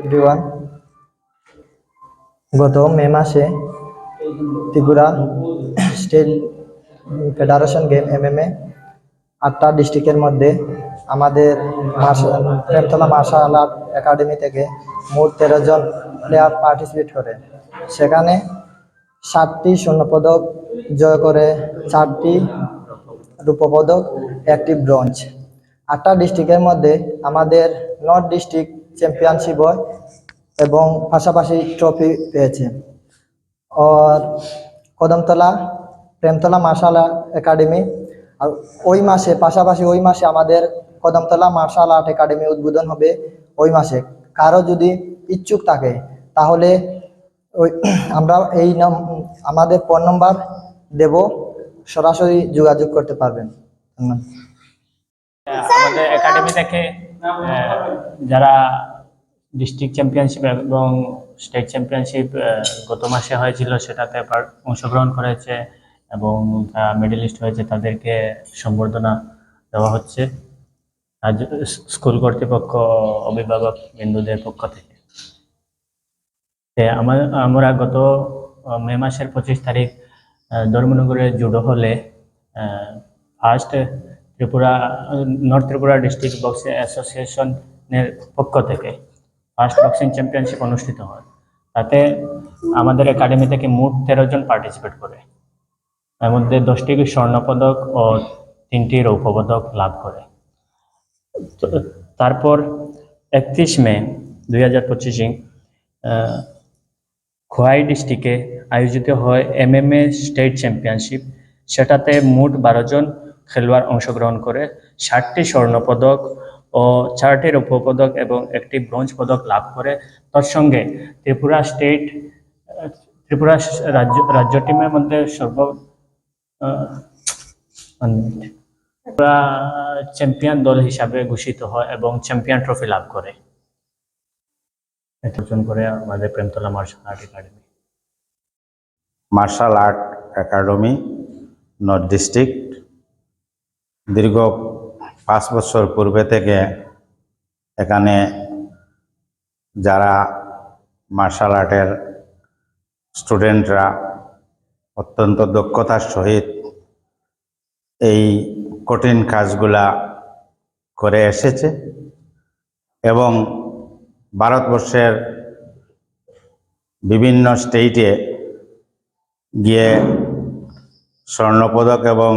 Everyone গত May মাসে Tripura state federation game M M A আটটা ডিস্ট্রিক্টের মধ্যে আমাদের প্রেমতলা মার্শাল আর্ট একাডেমি থেকে মোট তেরো জন প্লেয়ার পার্টিসিপেট করে। সেখানে সাতটি স্বর্ণপদক জয় করে, চারটি রূপপদক, একটি ব্রোঞ্জ আটটা ডিস্ট্রিক্টের মধ্যে আমাদের নর্থ ডিস্ট্রিক্ট চ্যাম্পিয়নশিপ এবং পাশাপাশি ট্রফি পেয়েছে। আর কদমতলা, প্রেমতলা মার্শাল একাডেমি, আর ওই মাসে, পাশাপাশি ওই মাসে আমাদের কদমতলা মার্শাল আর্ট একাডেমি উদ্বোধন হবে ওই মাসে। কারও যদি ইচ্ছুক থাকে, তাহলে ওই আমরা এই আমাদের ফোন নম্বর দেব, সরাসরি যোগাযোগ করতে পারবেন। আমাদের একাডেমি থেকে যারা ডিস্ট্রিক্ট চ্যাম্পিয়নশিপ এবং স্টেট চ্যাম্পিয়নশিপ গত মাসে হয়েছিল, সেটাতে অংশগ্রহণ করেছে এবং মেডেলিস্ট হয়েছে, তাদেরকে সম্বর্ধনা দেওয়া হচ্ছে আজ স্কুল কর্তৃপক্ষ, অভিভাবক বিন্দুদের পক্ষ থেকে। আমার আমরা গত মে মাসের পঁচিশ তারিখ ধর্মনগরের judo hall first Tripura north Tripura district boxing অ্যাসোসিয়েশনের পক্ষ থেকে ফার্স্ট বক্সিং চ্যাম্পিয়নশিপ অনুষ্ঠিত হয়। তাতে আমাদের একাডেমি থেকে মোট তেরো জন পার্টিসিপেট করে। এর মধ্যে দশটি স্বর্ণপদক ও তিনটি রৌপ্যপদক লাভ করে। তারপর একত্রিশ মে দুই হাজার পঁচিশে খোয়াই ডিস্ট্রিক্টে আয়োজিত হয় M M A state championship সেটাতে মোট বারো জন খেলোয়াড় অংশগ্রহণ করে। ষাটটি স্বর্ণপদক ও চারটি রৌপ্য পদক এবং একটি ব্রোঞ্জ পদক লাভ করে। তার সঙ্গে ত্রিপুরা স্টেট, ত্রিপুরা রাজ্য রাজ্য টিমের মধ্যে সর্ব ত্রিপুরা চ্যাম্পিয়ন দল হিসাবে ঘোষিত হয় এবং চ্যাম্পিয়ন ট্রফি লাভ করে। করে আমাদের martial art academy martial art academy north district দীর্ঘ পাঁচ বছর পূর্বে থেকে এখানে যারা মার্শাল আর্টের স্টুডেন্টরা অত্যন্ত দক্ষতার সহিত এই কঠিন কাজগুলা করে এসেছে এবং ভারতবর্ষের বিভিন্ন স্টেটে গিয়ে স্বর্ণপদক এবং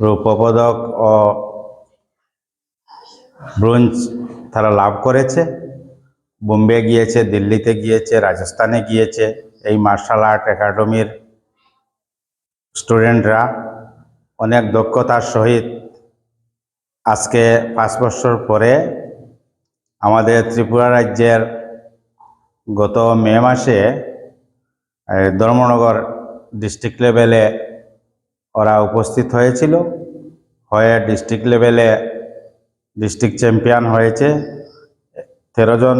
রৌপ্যপদক ও ব্রোঞ্জ তারা লাভ করেছে। বোম্বে গিয়েছে, দিল্লিতে গিয়েছে, রাজস্থানে গিয়েছে। এই মার্শাল আর্ট একাডেমির স্টুডেন্টরা অনেক দক্ষতার সহিত আজকে পাঁচ বছর পরে আমাদের ত্রিপুরা রাজ্যের গত মে মাসে ধর্মনগর ডিস্ট্রিক্ট লেভেলে ওরা উপস্থিত হয়েছিল, হয়ে ডিস্ট্রিক্ট লেভেলে ডিস্ট্রিক্ট চ্যাম্পিয়ন হয়েছে। তেরো জন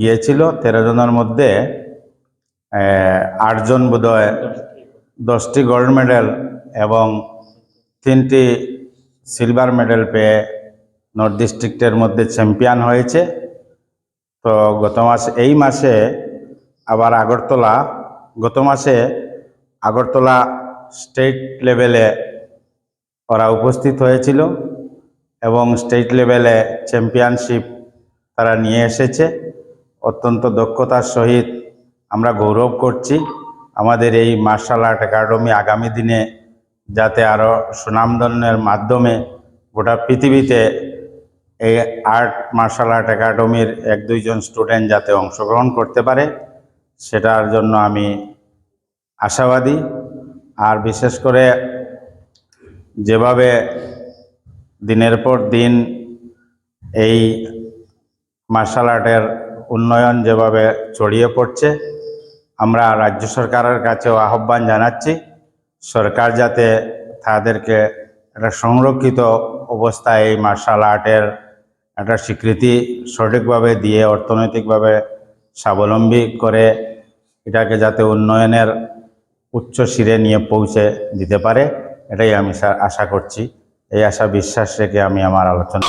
গিয়েছিল, তেরো জনের মধ্যে আটজন বোধহয় দশটি গোল্ড মেডেল এবং তিনটি সিলভার মেডেল পেয়ে নর্থ ডিস্ট্রিক্টের মধ্যে চ্যাম্পিয়ন হয়েছে। তো গত মাসে, এই মাসে আবার আগরতলা, গত মাসে আগরতলা স্টেট লেভেলে ওরা উপস্থিত হয়েছিল এবং স্টেট লেভেলে চ্যাম্পিয়নশিপ তারা নিয়ে এসেছে। অত্যন্ত দক্ষতার সহিত আমরা গৌরব করছি। আমাদের এই মার্শাল আর্ট একাডেমি আগামী দিনে যাতে আরও সুনামধন্যের মাধ্যমে গোটা পৃথিবীতে এই আর্ট মার্শাল আর্ট একাডেমির এক, দুইজন স্টুডেন্ট যাতে অংশগ্রহণ করতে পারে, সেটার জন্য আমি আশাবাদী। আর বিশেষ করে যেভাবে দিনের পর দিন এই মার্শাল আর্টের উন্নয়ন যেভাবে ছড়িয়ে পড়ছে, আমরা রাজ্য সরকারের কাছেও আহ্বান জানাচ্ছি, সরকার যাতে তাদেরকে একটা সংরক্ষিত অবস্থায় এই মার্শাল আর্টের একটা স্বীকৃতি সঠিকভাবে দিয়ে অর্থনৈতিকভাবে স্বাবলম্বী করে এটাকে যাতে উন্নয়নের উচ্চ শিরে নিয়ে পৌঁছে দিতে পারে, এটাই আমি আশা করছি। এই আশা, বিশ্বাস রেখে আমি আমার আলোচনা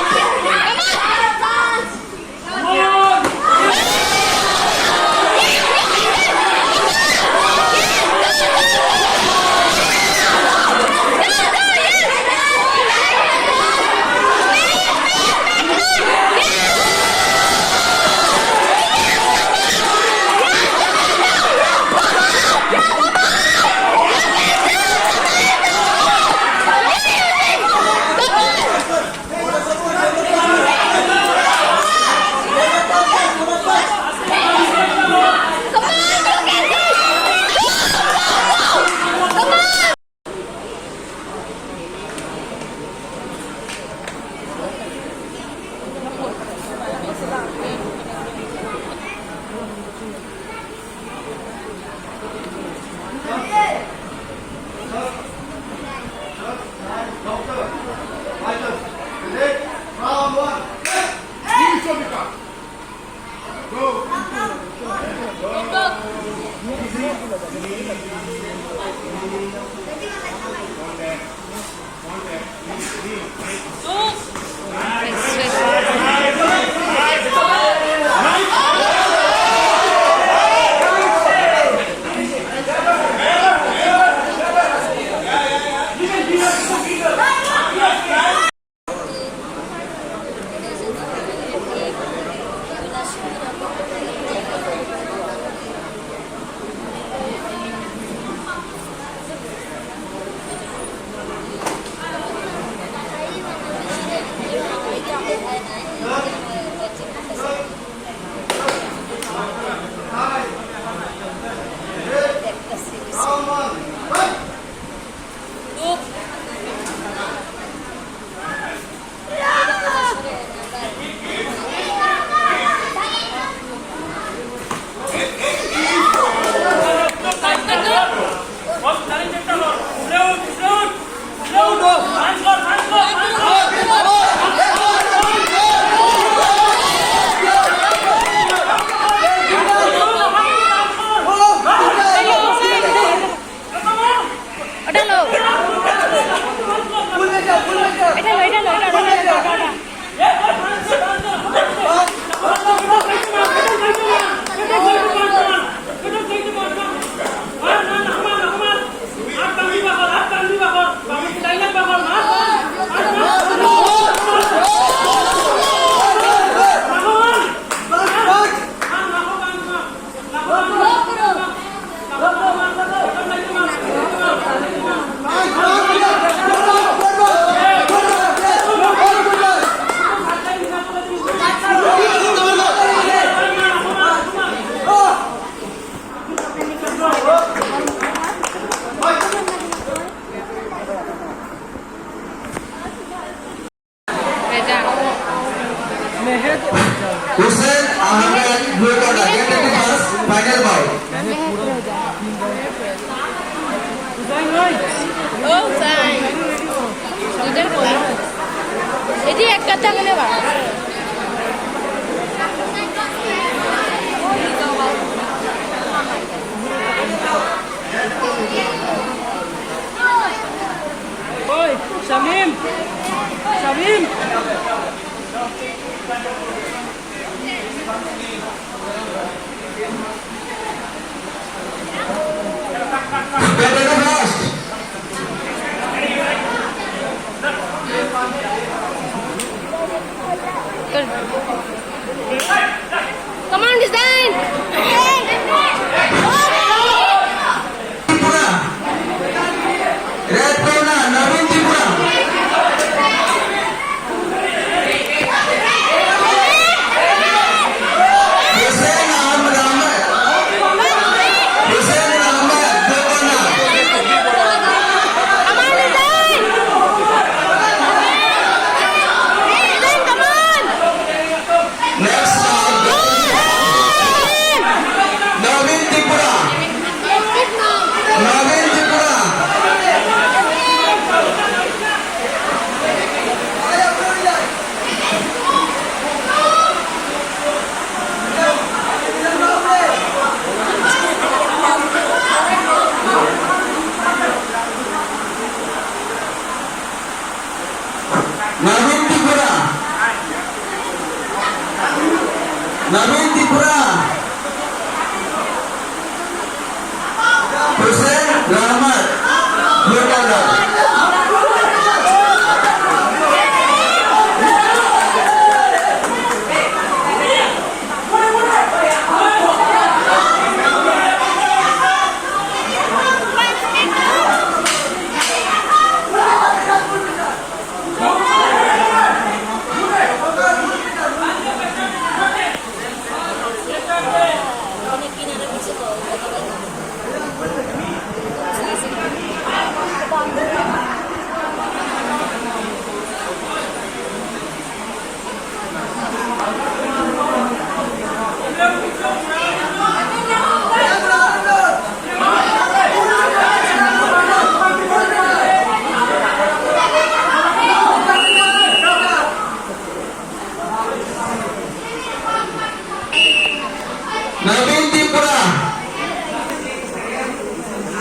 হোসেন আহমেদ ব্লুকাটা গেট নাম্বার এক কথা মানে שמים? שמים?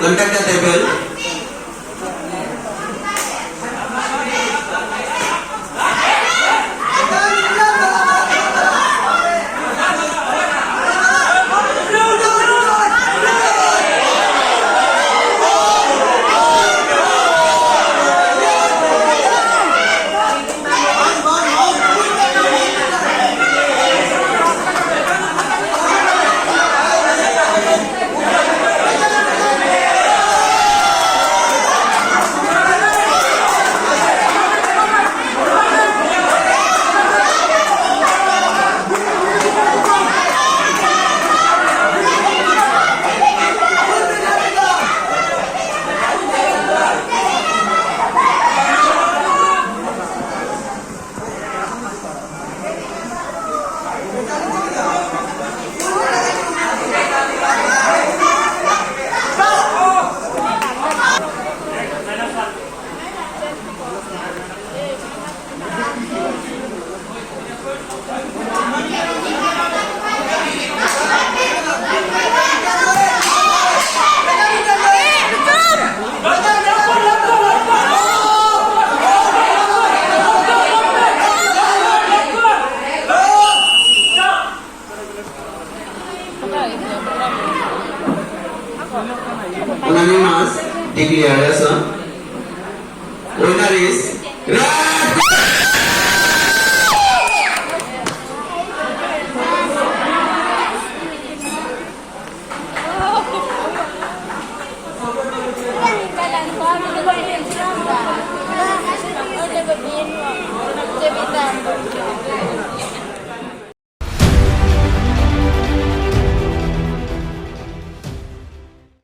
వెంకట తెపారు